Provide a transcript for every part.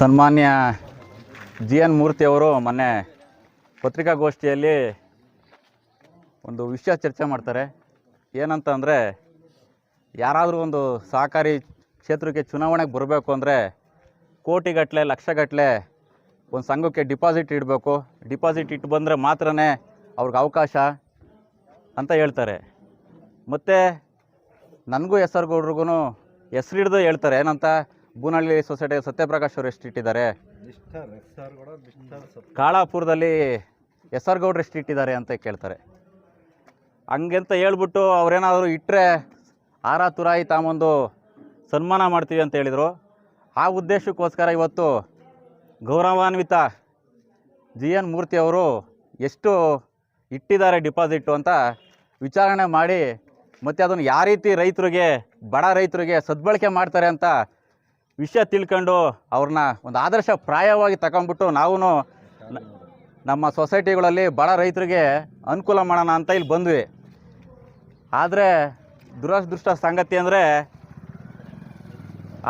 ಸನ್ಮಾನ್ಯ G N ಮೂರ್ತಿಯವರು ಮೊನ್ನೆ ಪತ್ರಿಕಾಗೋಷ್ಠಿಯಲ್ಲಿ ಒಂದು ವಿಷಯ ಚರ್ಚೆ ಮಾಡ್ತಾರೆ. ಏನಂತ ಅಂದರೆ ಯಾರಾದರೂ ಒಂದು ಸಹಕಾರಿ ಕ್ಷೇತ್ರಕ್ಕೆ ಚುನಾವಣೆಗೆ ಬರಬೇಕು ಅಂದರೆ ಕೋಟಿಗಟ್ಟಲೆ ಲಕ್ಷಗಟ್ಟಲೆ ಒಂದು ಸಂಘಕ್ಕೆ ಡಿಪಾಸಿಟ್ ಇಡಬೇಕು. ಡಿಪಾಸಿಟ್ ಇಟ್ಟು ಬಂದರೆ ಮಾತ್ರ ಅವ್ರಿಗೆ ಅವಕಾಶ ಅಂತ ಹೇಳ್ತಾರೆ. ಮತ್ತು, ನನಗೂ ಹೆಸರುಗೌಡ್ರಿಗೂ ಆರ್ ಗೌಡ್ರಿಗೂ ಹೆಸ್ರು ಹಿಡ್ದು ಹೇಳ್ತಾರೆ. ಏನಂತ ಬೂನಹಳ್ಳಿ ಸೊಸೈಟಿ ಸತ್ಯಪ್ರಕಾಶ್ ಅವರು ಎಷ್ಟು ಇಟ್ಟಿದ್ದಾರೆ? ಕಾಳಾಪುರದಲ್ಲಿ ಎಸ್ ಆರ್ ಗೌಡ್ರು ಎಷ್ಟು ಇಟ್ಟಿದ್ದಾರೆ ಅಂತ ಕೇಳ್ತಾರೆ. ಹಂಗೆಂತ ಹೇಳ್ಬಿಟ್ಟು ಅವ್ರೇನಾದರೂ ಇಟ್ಟರೆ ಆರ ತುರಾಯಿ ತಾಮೊಂದು ಸನ್ಮಾನ ಮಾಡ್ತೀವಿ ಅಂತ ಹೇಳಿದರು. ಆ ಉದ್ದೇಶಕ್ಕೋಸ್ಕರ ಇವತ್ತು ಗೌರವಾನ್ವಿತ ಜಿ ಎನ್ ಮೂರ್ತಿ ಅವರು ಎಷ್ಟು ಇಟ್ಟಿದ್ದಾರೆ ಡಿಪಾಸಿಟ್ಟು ಅಂತ ವಿಚಾರಣೆ ಮಾಡಿ ಮತ್ತು ಅದನ್ನು ಯಾವ ರೀತಿ ರೈತರಿಗೆ ಬಡ ರೈತರಿಗೆ ಸದ್ಬಳಕೆ ಮಾಡ್ತಾರೆ ಅಂತ ವಿಷಯ ತಿಳ್ಕೊಂಡು ಅವ್ರನ್ನ ಒಂದು ಆದರ್ಶ ಪ್ರಾಯವಾಗಿ ತಗೊಂಬಿಟ್ಟು ನಾವು ನಮ್ಮ ಸೊಸೈಟಿಗಳಲ್ಲಿ ಬಡ ರೈತರಿಗೆ ಅನುಕೂಲ ಮಾಡೋಣ ಅಂತ ಇಲ್ಲಿ ಬಂದ್ವಿ. ಆದರೆ ದುರದೃಷ್ಟ ಸಂಗತಿ ಅಂದರೆ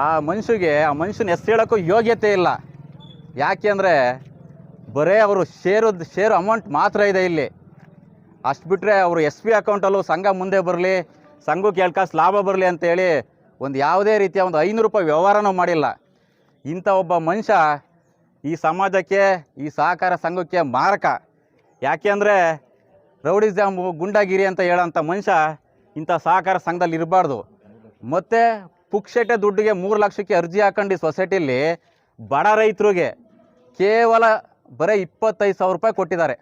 ಆ ಮನುಷ್ಯಗೆ, ಆ ಮನುಷ್ಯನ ಹೆಸರು ಹೇಳೋಕ್ಕೂ ಯೋಗ್ಯತೆ ಇಲ್ಲ. ಯಾಕೆ ಅಂದರೆ ಬರೇ ಅವರು ಶೇರು ಶೇರು ಅಮೌಂಟ್ ಮಾತ್ರ ಇದೆ ಇಲ್ಲಿ. ಅಷ್ಟು ಬಿಟ್ಟರೆ ಅವರು ಎಸ್ ಪಿ ಅಕೌಂಟಲ್ಲೂ ಸಂಘ ಮುಂದೆ ಬರಲಿ, ಸಂಘಕ್ಕೆ ಎರಡು ಲಾಭ ಬರಲಿ ಅಂತೇಳಿ ಒಂದು ಯಾವುದೇ ರೀತಿಯ ಒಂದು ಐನೂರು ರೂಪಾಯಿ ವ್ಯವಹಾರನೂ ಮಾಡಿಲ್ಲ. ಇಂಥ ಒಬ್ಬ ಮನುಷ್ಯ ಈ ಸಮಾಜಕ್ಕೆ, ಈ ಸಹಕಾರ ಸಂಘಕ್ಕೆ ಮಾರಕ. ಯಾಕೆ ಅಂದರೆ ರೌಡಿಸಮ್ ಗುಂಡಾಗಿರಿ ಅಂತ ಹೇಳೋಂಥ ಮನುಷ್ಯ ಇಂಥ ಸಹಕಾರ ಸಂಘದಲ್ಲಿ ಇರಬಾರ್ದು. ಮತ್ತು ಪುಕ್ಷಟೆ ದುಡ್ಡಿಗೆ ಮೂರು ಲಕ್ಷಕ್ಕೆ ಅರ್ಜಿ ಹಾಕೊಂಡು ಈ ಸೊಸೈಟಿಲಿ ಬಡ ರೈತರಿಗೆ ಕೇವಲ ಬರೀ ಇಪ್ಪತ್ತೈದು ಸಾವಿರ ರೂಪಾಯಿ ಕೊಟ್ಟಿದ್ದಾರೆ.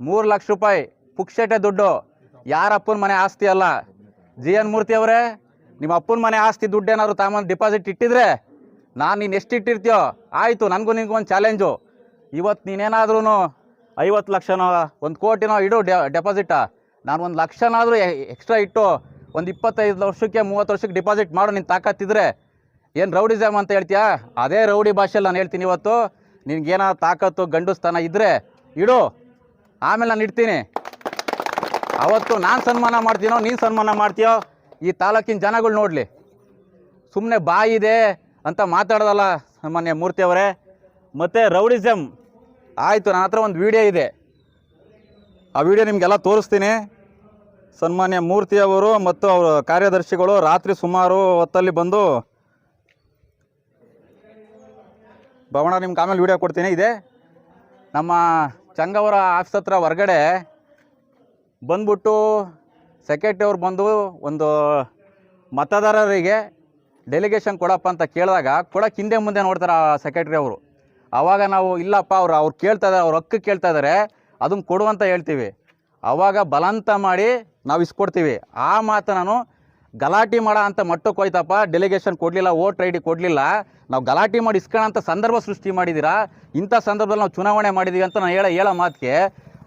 ಮೂರು ಲಕ್ಷ ರೂಪಾಯಿ ಪುಕ್ಷಟೆ ದುಡ್ಡು ಯಾರಪ್ಪನ ಮನೆ ಆಸ್ತಿ ಅಲ್ಲ. ಜಿ ಎನ್ ಮೂರ್ತಿ ಅವರೇ ನಿಮ್ಮ ಅಪ್ಪನ ಮನೆ ಆಸ್ತಿ ದುಡ್ಡು ಏನಾದ್ರು ತಾಮನ್ ಡಿಪಾಸಿಟ್ ಇಟ್ಟಿದ್ರೆ ನಾನು ನೀನು ಎಷ್ಟು ಇಟ್ಟಿರ್ತೀಯೋ ಆಯಿತು, ನನಗೂ ನಿನಗೂ ಒಂದು ಚಾಲೆಂಜು ಇವತ್ತು ನೀನೇನಾದ್ರೂ ಐವತ್ತು ಲಕ್ಷನೋ ಒಂದು ಕೋಟಿನೋ ಇಡು ಡೆಪಾಸಿಟಾ ನಾನು ಒಂದು ಲಕ್ಷನಾದರೂ ಎಕ್ಸ್ಟ್ರಾ ಇಟ್ಟು ಒಂದು ಇಪ್ಪತ್ತೈದು ವರ್ಷಕ್ಕೆ, ಮೂವತ್ತು ವರ್ಷಕ್ಕೆ ಡಿಪಾಸಿಟ್ ಮಾಡು ನಿನ್ನ ತಾಕತ್ತಿದ್ರೆ. ಏನು ರೌಡಿಸಮ್ ಅಂತ ಹೇಳ್ತೀಯಾ? ಅದೇ ರೌಡಿ ಭಾಷೆಯಲ್ಲಿ ನಾನು ಹೇಳ್ತೀನಿ ಇವತ್ತು. ನಿನಗೇನಾದ್ರು ತಾಕತ್ತು, ಗಂಡುಸ್ತನ ಇದ್ದರೆ ಇಡು. ಆಮೇಲೆ ನಾನು ಇಡ್ತೀನಿ. ಅವತ್ತು ನಾನು ಸನ್ಮಾನ ಮಾಡ್ತೀನೋ, ನೀನು ಸನ್ಮಾನ ಮಾಡ್ತೀಯೋ ಈ ತಾಲೂಕಿನ ಜನಗಳು ನೋಡಲಿ. ಸುಮ್ಮನೆ ಬಾಯಿದೆ ಅಂತ ಮಾತಾಡೋದಲ್ಲ ಸನ್ಮಾನ್ಯ ಮೂರ್ತಿ ಅವರೇ. ಮತ್ತು ರೌಡಿಸಮ್ ಆಯಿತು, ನನ್ನ ಹತ್ರ ಒಂದು ವಿಡಿಯೋ ಇದೆ. ಆ ವಿಡಿಯೋ ನಿಮಗೆಲ್ಲ ತೋರಿಸ್ತೀನಿ. ಸನ್ಮಾನ್ಯ ಮೂರ್ತಿಯವರು ಮತ್ತು ಅವರ ಕಾರ್ಯದರ್ಶಿಗಳು ರಾತ್ರಿ ಸುಮಾರು ಹೊತ್ತಲ್ಲಿ ಬಂದು ಭವಣ ನಿಮ್ಗೆ ಆಮೇಲೆ ವಿಡಿಯೋ ಕೊಡ್ತೀನಿ. ಇದೆ. ನಮ್ಮ ಚಂಗವರ ಆಫೀಸ್ ಹತ್ರ ಹೊರಗಡೆ ಬಂದ್ಬಿಟ್ಟು ಸೆಕ್ರೆಟರಿ ಅವ್ರು ಬಂದು ಒಂದು ಮತದಾರರಿಗೆ ಡೆಲಿಗೇಷನ್ ಕೊಡಪ್ಪ ಅಂತ ಕೇಳಿದಾಗ ಕೊಡಕ್ಕೆ ಹಿಂದೆ ಮುಂದೆ ನೋಡ್ತಾರೆ ಆ ಸೆಕ್ರೆಟ್ರಿ ಅವರು. ಆವಾಗ ನಾವು, ಇಲ್ಲಪ್ಪ ಅವ್ರು ಅವ್ರು ಕೇಳ್ತಾ ಇದ್ದಾರೆ, ಅವ್ರ ಹಕ್ಕು ಕೇಳ್ತಾ ಇದ್ದಾರೆ ಅದನ್ನು ಕೊಡು ಅಂತ ಹೇಳ್ತೀವಿ. ಆವಾಗ ಬಲಂತ ಮಾಡಿ ನಾವು ಇಸ್ಕೊಡ್ತೀವಿ. ಆ ಮಾತು ನಾನು ಗಲಾಟೆ ಮಾಡೋ ಅಂತ ಮಟ್ಟಕ್ಕೆ ಹೋಯ್ತಪ್ಪ ಡೆಲಿಗೇಷನ್ ಕೊಡಲಿಲ್ಲ ವೋಟ್ ಐ ಡಿ ಕೊಡಲಿಲ್ಲ, ನಾವು ಗಲಾಟೆ ಮಾಡಿ ಇಸ್ಕೊಳ್ಳೋಂಥ ಸಂದರ್ಭ ಸೃಷ್ಟಿ ಮಾಡಿದ್ದೀರಾ ಇಂಥ ಸಂದರ್ಭದಲ್ಲಿ ನಾವು ಚುನಾವಣೆ ಮಾಡಿದ್ದೀವಿ ಅಂತ ನಾನು ಹೇಳೋ ಹೇಳೋ ಮಾತಿಗೆ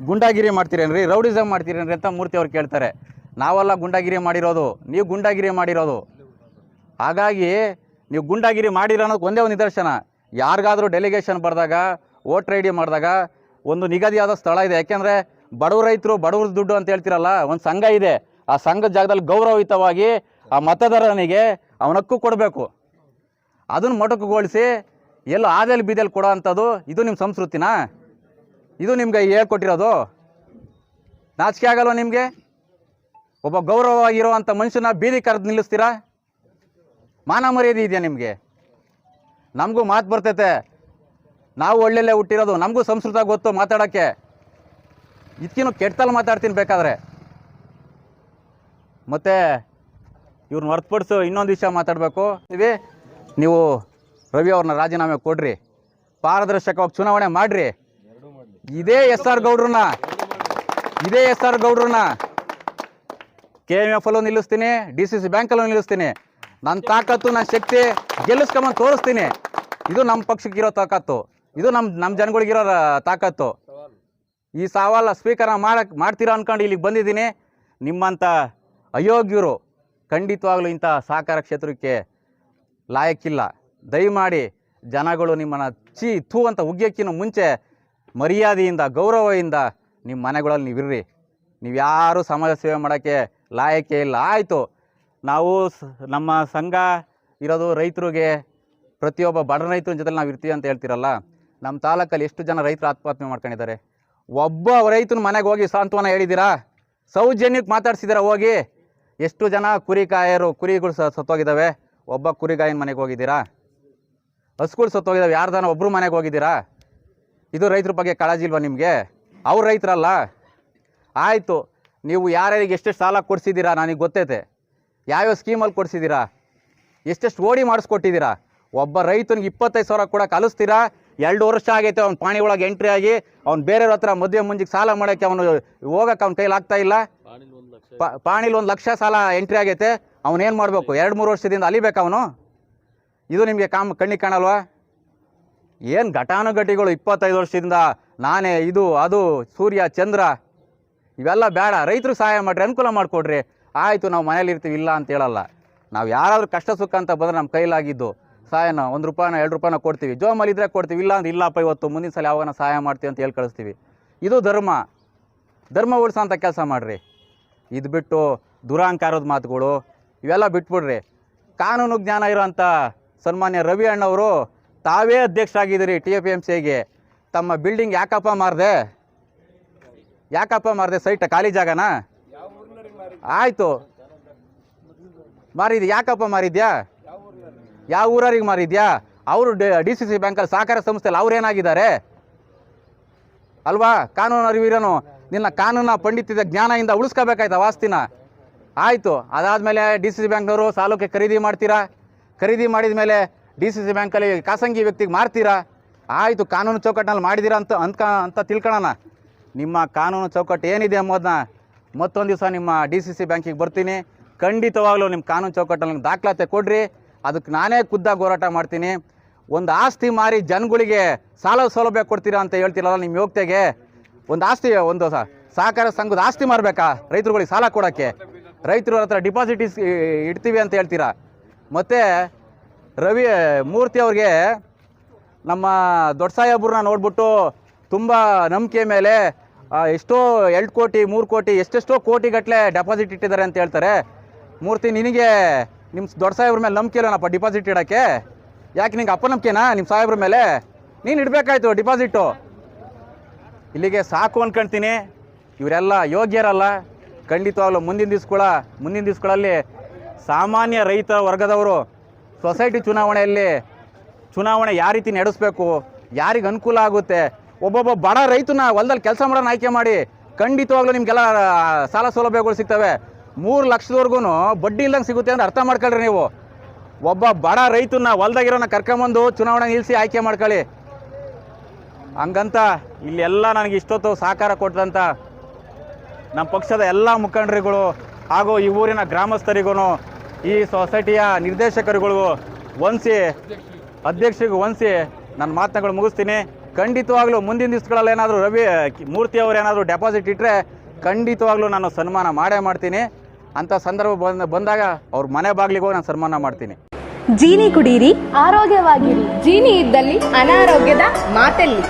ಗುಂಡಾಗಿರಿ ಮಾಡ್ತೀರೇನ್ರಿ ರೌಡಿಸಮ್ ಮಾಡ್ತೀರೇನ್ರಿ ಅಂತ ಮೂರ್ತಿ ಅವ್ರು ಕೇಳ್ತಾರೆ. ನಾವೆಲ್ಲ ಗುಂಡಾಗಿರಿ ಮಾಡಿರೋದು, ನೀವು ಗುಂಡಾಗಿರಿ ಮಾಡಿರೋದು. ಹಾಗಾಗಿ ನೀವು ಗುಂಡಾಗಿರಿ ಮಾಡಿರೋ ಅನ್ನೋದು ಒಂದೇ ಒಂದು ನಿದರ್ಶನ. ಯಾರಿಗಾದರೂ ಡೆಲಿಗೇಷನ್ ಬರೆದಾಗ ವೋಟ್ರ್ ಐ ಡಿ ಮಾಡಿದಾಗ ಒಂದು ನಿಗದಿಯಾದ ಸ್ಥಳ ಇದೆ. ಯಾಕೆಂದರೆ ಬಡವ ರೈತರು ಬಡವ್ರ ದುಡ್ಡು ಅಂತ ಹೇಳ್ತಿರಲ್ಲ, ಒಂದು ಸಂಘ ಇದೆ. ಆ ಸಂಘದ ಜಾಗದಲ್ಲಿ ಗೌರವಯುತವಾಗಿ ಆ ಮತದಾರನಿಗೆ ಅವನಕ್ಕೂ ಕೊಡಬೇಕು. ಅದನ್ನು ಮೊಟಕುಗೊಳಿಸಿ ಎಲ್ಲ ಆದಲ್ಲಿ ಬೀದಲ್ಲಿ ಕೊಡೋ ಅಂಥದ್ದು ಇದು ನಿಮ್ಮ ಸಂಸ್ಕೃತಿನಾ? ಇದು ನಿಮ್ಗೆ ಹೇಳ್ಕೊಟ್ಟಿರೋದು? ನಾಚಿಕೆ ಆಗಲ್ವ ನಿಮಗೆ? ಒಬ್ಬ ಗೌರವವಾಗಿರುವಂಥ ಮನುಷ್ಯನ ಬೀದಿ ಕರೆದು ನಿಲ್ಲಿಸ್ತೀರಾ? ಮಾನ ಮರ್ಯಾದೆ ಇದೆಯಾ ನಿಮಗೆ? ನಮಗೂ ಮಾತು ಬರ್ತೈತೆ. ನಾವು ಒಳ್ಳೆಲ್ಲೇ ಹುಟ್ಟಿರೋದು, ನಮಗೂ ಸಂಸ್ಕೃತ ಗೊತ್ತು ಮಾತಾಡೋಕ್ಕೆ. ಇದಕ್ಕಿನ್ನೂ ಕೆಟ್ಟಲ್ಲಿ ಮಾತಾಡ್ತೀನಿ ಬೇಕಾದ್ರೆ. ಮತ್ತು ಇವ್ರನ್ನ ಹೊರತುಪಡಿಸು ಇನ್ನೊಂದು ವಿಷಯ ಮಾತಾಡಬೇಕು. ಇವಿ ನೀವು ರವಿ ಅವ್ರನ್ನ ರಾಜೀನಾಮೆ ಕೊಡ್ರಿ. ಪಾರದರ್ಶಕವಾಗಿ ಚುನಾವಣೆ ಮಾಡಿರಿ. ಇದೇ ಎಸ್ ಆರ್ ಗೌಡ್ರನ್ನ. ಇದೇ ಎಸ್ ಆರ್ ಗೌಡ್ರನ್ನ. ಕೆ ಎಂ ಎಫ್ ಅಲ್ಲೂ ನಿಲ್ಲಿಸ್ತೀನಿ ಡಿ ಸಿ ಸಿ ಬ್ಯಾಂಕಲ್ಲೂ ನಿಲ್ಲಿಸ್ತೀನಿ. ನನ್ನ ತಾಕತ್ತು ನನ್ನ ಶಕ್ತಿ ಗೆಲ್ಲಿಸ್ಕೊಂಬಂದು ತೋರಿಸ್ತೀನಿ. ಇದು ನಮ್ಮ ಪಕ್ಷಕ್ಕಿರೋ ತಾಕತ್ತು. ಇದು ನಮ್ಮ ನಮ್ಮ ಜನಗಳಿಗಿರೋ ತಾಕತ್ತು. ಈ ಸವಾಲ ಸ್ವೀಕಾರ ಮಾಡಕ್ಕೆ ಮಾಡ್ತೀರಾ ಅಂದ್ಕೊಂಡು ಇಲ್ಲಿಗೆ ಬಂದಿದ್ದೀನಿ. ನಿಮ್ಮಂಥ ಅಯೋಗ್ಯರು ಖಂಡಿತವಾಗ್ಲೂ ಇಂಥ ಸಹಕಾರ ಕ್ಷೇತ್ರಕ್ಕೆ ಲಾಯಕ್ಕಿಲ್ಲ. ದಯಮಾಡಿ ಜನಗಳು ನಿಮ್ಮನ್ನು ಚೀ, ಥೂ ಅಂತ ಉಗ್ಯಕ್ಕಿಂತ ಮುಂಚೆ ಮರ್ಯಾದೆಯಿಂದ, ಗೌರವದಿಂದ ನಿಮ್ಮ ಮನೆಗಳಲ್ಲಿ ನೀವಿರ್ರಿ. ನೀವು ಯಾರು ಸಮಾಜ ಸೇವೆ ಮಾಡೋಕ್ಕೆ ಲಾಯಕ್ಕೆ ಇಲ್ಲ. ಆಯಿತು. ನಾವು ನಮ್ಮ ಸಂಘ ಇರೋದು ರೈತರಿಗೆ ಪ್ರತಿಯೊಬ್ಬ ಬಡ ರೈತರ ಜೊತೆ ನಾವು ಇರ್ತೀವಿ ಅಂತ ಹೇಳ್ತಿರಲ್ಲ? ನಮ್ಮ ತಾಲೂಕಲ್ಲಿ ಎಷ್ಟು ಜನ ರೈತರು ಆತ್ಮಹತ್ಯೆ ಮಾಡ್ಕೊಂಡಿದ್ದಾರೆ? ಒಬ್ಬ ರೈತನ ಮನೆಗೆ ಹೋಗಿ ಸಾಂತ್ವನ ಹೇಳಿದ್ದೀರಾ ಸೌಜನ್ಯಕ್ಕೆ ಮಾತಾಡ್ಸಿದ್ದೀರಾ ಹೋಗಿ? ಎಷ್ಟು ಜನ ಕುರಿ ಕಾಯರು ಕುರಿಗಳು ಸತ್ತೋಗಿದ್ದಾವೆ? ಒಬ್ಬ ಕುರಿಗಾಯಿನ ಮನೆಗೆ ಹೋಗಿದ್ದೀರಾ? ಹಸುಗಳು ಸತ್ತೋಗಿದ್ದಾವೆ. ಯಾರ್ದಾನ ಒಬ್ಬರು ಮನೆಗೆ ಹೋಗಿದ್ದೀರಾ? ಇದು ರೈತರ ಬಗ್ಗೆ ಕಾಳಜಿ ಇಲ್ವಾ ನಿಮಗೆ? ಅವ್ರು ರೈತರಲ್ಲ? ಆಯಿತು. ನೀವು ಯಾರ್ಯಾರಿಗೆ ಎಷ್ಟೆಷ್ಟು ಸಾಲ ಕೊಡಿಸಿದ್ದೀರಾ ನನಗೆ ಗೊತ್ತೈತೆ. ಯಾವ್ಯಾವ ಸ್ಕೀಮಲ್ಲಿ ಕೊಡಿಸಿದ್ದೀರಾ? ಎಷ್ಟೆಷ್ಟು ಓಡಿ ಮಾಡಿಸ್ಕೊಟ್ಟಿದ್ದೀರಾ? ಒಬ್ಬ ರೈತನಿಗೆ ಇಪ್ಪತ್ತೈದು ಸಾವಿರ ಕೂಡ ಕಲಿಸ್ತೀರಾ? ಎರಡು ವರ್ಷ ಆಗೈತೆ ಅವ್ನು ಪಾಣಿ ಒಳಗೆ ಎಂಟ್ರಿ ಆಗಿ ಅವ್ನು ಬೇರೆಯವ್ರ ಹತ್ರ ಮದುವೆ ಮುಂಜಿಗೆ ಸಾಲ ಮಾಡೋಕ್ಕೆ ಅವನು ಹೋಗೋಕೆ ಅವ್ನ ಕೈಲಿ ಆಗ್ತಾ ಇಲ್ಲ. ಪ- ಪಾಣಿಲಿ ಒಂದು ಲಕ್ಷ ಸಾಲ ಎಂಟ್ರಿ ಆಗೈತೆ ಅವನೇನು ಮಾಡಬೇಕು? ಎರಡು ಮೂರು ವರ್ಷದಿಂದ ಅಲಿಬೇಕು ಅವನು? ಇದು ನಿಮಗೆ ಕಾಮ್ ಕಣ್ಣಿಗೆ ಕಾಣಲ್ವಾ? ಏನು ಘಟಾನುಘಟಿಗಳು ಇಪ್ಪತ್ತೈದು ವರ್ಷದಿಂದ ನಾನೇ ಇದು ಅದು ಸೂರ್ಯ ಚಂದ್ರ ಇವೆಲ್ಲ ಬೇಡ. ರೈತರು ಸಹಾಯ ಮಾಡಿರಿ, ಅನುಕೂಲ ಮಾಡಿಕೊಡ್ರಿ. ಆಯಿತು, ನಾವು ಮನೇಲಿ ಇರ್ತೀವಿ, ಇಲ್ಲ ಅಂತ ಹೇಳಲ್ಲ. ನಾವು ಯಾರಾದರೂ ಕಷ್ಟ ಸುಖ ಅಂತ ಬಂದರೆ ನಮ್ಮ ಕೈಲಾಗಿದ್ದು ಸಹಾಯನ, ಒಂದು ರೂಪಾಯಿನ, ಎರಡು ರೂಪಾಯಿನ ಕೊಡ್ತೀವಿ. ಜೋಮಲ್ಲಿ ಇದ್ರೆ ಕೊಡ್ತೀವಿ, ಇಲ್ಲ ಅಂದ್ರೆ ಇಲ್ಲಪ್ಪ ಇವತ್ತು, ಮುಂದಿನ ಸಲ ಯಾವಾಗ ಸಹಾಯ ಮಾಡ್ತೀವಿ ಅಂತ ಹೇಳಿ ಕಳಿಸ್ತೀವಿ. ಇದು ಧರ್ಮ. ಧರ್ಮ ಅಂತ ಕೆಲಸ ಮಾಡಿರಿ. ಇದು ಬಿಟ್ಟು ದುರಾಂಕಾರದ ಮಾತುಗಳು, ಇವೆಲ್ಲ ಬಿಟ್ಬಿಡ್ರಿ. ಕಾನೂನು ಜ್ಞಾನ ಇರೋಂಥ ಸನ್ಮಾನ್ಯ ರವಿ ಅಣ್ಣವರು ತಾವೇ ಅಧ್ಯಕ್ಷರಾಗಿದ್ದೀರಿ ಟಿ ಎಫ್ ಎಂ ಸಿಗೆ ತಮ್ಮ ಬಿಲ್ಡಿಂಗ್ ಯಾಕಪ್ಪ ಮಾರದೆ? ಯಾಕಪ್ಪ ಮಾರಿದೆ ಸೈಟ್ ಖಾಲಿ ಜಾಗನಾ? ಆಯಿತು. ಮಾರಿದ್ಯಾ ಯಾಕಪ್ಪ ಮಾರಿದ್ಯಾ? ಯಾವ ಊರವ್ರಿಗೆ ಮಾರಿದ್ಯಾ? ಅವರು ಡಿ ಸಿ ಸಿ ಬ್ಯಾಂಕಲ್ಲಿ ಸಹಕಾರ ಸಂಸ್ಥೆಯಲ್ಲಿ ಅವ್ರು ಏನಾಗಿದ್ದಾರೆ? ಅಲ್ವಾ? ಕಾನೂನು ಅರಿವಿರೋನು ನಿನ್ನ ಕಾನೂನ ಪಂಡಿತಿದ ಜ್ಞಾನದಿಂದ ಉಳಿಸ್ಕೋಬೇಕಾಯ್ತು ವಾಸ್ತಿನ? ಆಯಿತು. ಅದಾದಮೇಲೆ ಡಿ ಸಿ ಸಿ ಬ್ಯಾಂಕ್ನವರು ಸಾಲಕ್ಕೆ ಖರೀದಿ ಮಾಡ್ತೀರಾ? ಖರೀದಿ ಮಾಡಿದ ಮೇಲೆ ಡಿ ಸಿ ಸಿ ಬ್ಯಾಂಕಲ್ಲಿ ಖಾಸಗಿ ವ್ಯಕ್ತಿಗೆ ಮಾರ್ತೀರಾ? ಆಯಿತು, ಕಾನೂನು ಚೌಕಟ್ಟಿನಲ್ಲಿ ಮಾಡಿದ್ದೀರಾ ಅಂತ ಅಂತ ಅಂತ ತಿಳ್ಕೊಳ್ಳೋಣ. ನಿಮ್ಮ ಕಾನೂನು ಚೌಕಟ್ಟು ಏನಿದೆ ಎಂಬುದನ್ನ ಮತ್ತೊಂದು ದಿವಸ ನಿಮ್ಮ ಡಿ ಸಿ ಸಿ ಬ್ಯಾಂಕಿಗೆ ಬರ್ತೀನಿ. ಖಂಡಿತವಾಗ್ಲೂ ನಿಮ್ಮ ಕಾನೂನು ಚೌಕಟ್ಟಲ್ಲಿ ದಾಖಲಾತಿ ಕೊಡ್ರಿ. ಅದಕ್ಕೆ ನಾನೇ ಖುದ್ದಾಗಿ ಹೋರಾಟ ಮಾಡ್ತೀನಿ. ಒಂದು ಆಸ್ತಿ ಮಾರಿ ಜನಗಳಿಗೆ ಸಾಲ ಸೌಲಭ್ಯ ಕೊಡ್ತೀರಾ ಅಂತ ಹೇಳ್ತಿರಲ್ಲ ನಿಮ್ಮ ಯೋಗ್ಯತೆಗೆ ಒಂದು ಆಸ್ತಿ, ಒಂದು ಸಹಕಾರ ಸಂಘದ ಆಸ್ತಿ ಮಾರಬೇಕಾ? ರೈತರುಗಳಿಗೆ ಸಾಲ ಕೊಡೋಕ್ಕೆ. ರೈತರು ಹತ್ರ ಡಿಪಾಸಿಟ್ ಇಸ್ ಇಡ್ತೀವಿ ಅಂತ ಹೇಳ್ತೀರಾ? ಮತ್ತು ರವಿ, ಮೂರ್ತಿ ಅವ್ರಿಗೆ ನಮ್ಮ ದೊಡ್ಡ ಸಾಹೇಬ್ರನ್ನ ನೋಡ್ಬಿಟ್ಟು ತುಂಬ ನಂಬಿಕೆ ಮೇಲೆ ಎಷ್ಟೋ ಎರಡು ಕೋಟಿ, ಮೂರು ಕೋಟಿ, ಎಷ್ಟೆಷ್ಟೋ ಕೋಟಿಗಟ್ಟಲೆ ಡೆಪಾಸಿಟ್ ಇಟ್ಟಿದ್ದಾರೆ ಅಂತ ಹೇಳ್ತಾರೆ. ಮೂರ್ತಿ, ನಿನಗೆ ನಿಮ್ಮ ದೊಡ್ಡ ಸಾಹೇಬ್ರ ಮೇಲೆ ನಂಬಿಕೆ ಇಲ್ಲನಪ್ಪ ಡಿಪಾಸಿಟ್ ಇಡೋಕ್ಕೆ. ಯಾಕೆ ನಿಂಗೆ ಅಪನಂಬಿಕೆನಾ ನಿಮ್ಮ ಸಾಹೇಬ್ರ ಮೇಲೆ? ನೀನು ಇಡಬೇಕಾಯ್ತು ಡಿಪಾಸಿಟ್ಟು. ಇಲ್ಲಿಗೆ ಸಾಕು ಅಂದ್ಕೊಳ್ತೀನಿ ಇವರೆಲ್ಲ ಯೋಗ್ಯರಲ್ಲ. ಖಂಡಿತವಾಗ್ಲೂ ಮುಂದಿನ ದಿವ್ಸಗಳ, ಮುಂದಿನ ದಿವ್ಸಗಳಲ್ಲಿ ಸಾಮಾನ್ಯ ರೈತ ವರ್ಗದವರು ಸೊಸೈಟಿ ಚುನಾವಣೆಯಲ್ಲಿ, ಚುನಾವಣೆ ಯಾವ ರೀತಿ ನಡೆಸಬೇಕು, ಯಾರಿಗೆ ಅನುಕೂಲ ಆಗುತ್ತೆ ಒಬ್ಬೊಬ್ಬ ಬಡ ರೈತನ ಹೊಲದಲ್ಲಿ ಕೆಲಸ ಮಾಡೋಣ ಆಯ್ಕೆ ಮಾಡಿ ಖಂಡಿತವಾಗ್ಲೂ ನಿಮಗೆಲ್ಲ ಸಾಲ ಸೌಲಭ್ಯಗಳು ಸಿಗ್ತವೆ. ಮೂರು ಲಕ್ಷದವರೆಗೂ ಬಡ್ಡಿ ಇಲ್ಲದಂಗೆ ಸಿಗುತ್ತೆ ಅಂತ ಅರ್ಥ ಮಾಡ್ಕೊಳ್ರಿ ನೀವು. ಒಬ್ಬ ಬಡ ರೈತನ ಹೊಲ್ದಾಗಿರೋನ ಕರ್ಕೊಂಬಂದು ಚುನಾವಣೆ ನಿಲ್ಲಿಸಿ ಆಯ್ಕೆ ಮಾಡ್ಕೊಳ್ಳಿ. ಹಂಗಂತ ಇಲ್ಲೆಲ್ಲ ನನಗೆ ಇಷ್ಟೊತ್ತು ಸಹಕಾರ ಕೊಟ್ಟಂಥ ನಮ್ಮ ಪಕ್ಷದ ಎಲ್ಲ ಮುಖಂಡರುಗಳು ಹಾಗೂ ಈ ಊರಿನ ಗ್ರಾಮಸ್ಥರಿಗೂ ಈ ಸೊಸೈಟಿಯ ನಿರ್ದೇಶಕರುಗಳಿಗೂ ವಂಸಿ ಅಧ್ಯಕ್ಷರಿಗೂ ವಂಸಿ ನನ್ನ ಮಾತುಗಳು ಮುಗಿಸ್ತೀನಿ. ಖಂಡಿತವಾಗ್ಲೂ ಮುಂದಿನ ದಿವಸಗಳಲ್ಲಿ ಏನಾದರೂ ರವಿ ಮೂರ್ತಿ ಅವರು ಏನಾದರೂ ಡೆಪಾಸಿಟ್ ಇಟ್ಟರೆ ಖಂಡಿತವಾಗ್ಲೂ ನಾನು ಸನ್ಮಾನ ಮಾಡೇ ಮಾಡ್ತೀನಿ. ಅಂತ ಸಂದರ್ಭ ಬಂದ, ಬಂದಾಗ ಅವ್ರ ಮನೆ ಬಾಗಿಲಿಗೆ ನಾನು ಸನ್ಮಾನ ಮಾಡ್ತೀನಿ. ಜೀನಿ ಕುಡೀರಿ, ಆರೋಗ್ಯವಾಗಿರಿ. ಜೀನಿ ಇದ್ದಲ್ಲಿ ಅನಾರೋಗ್ಯದ ಮಾತೆಲ್ಲಿ.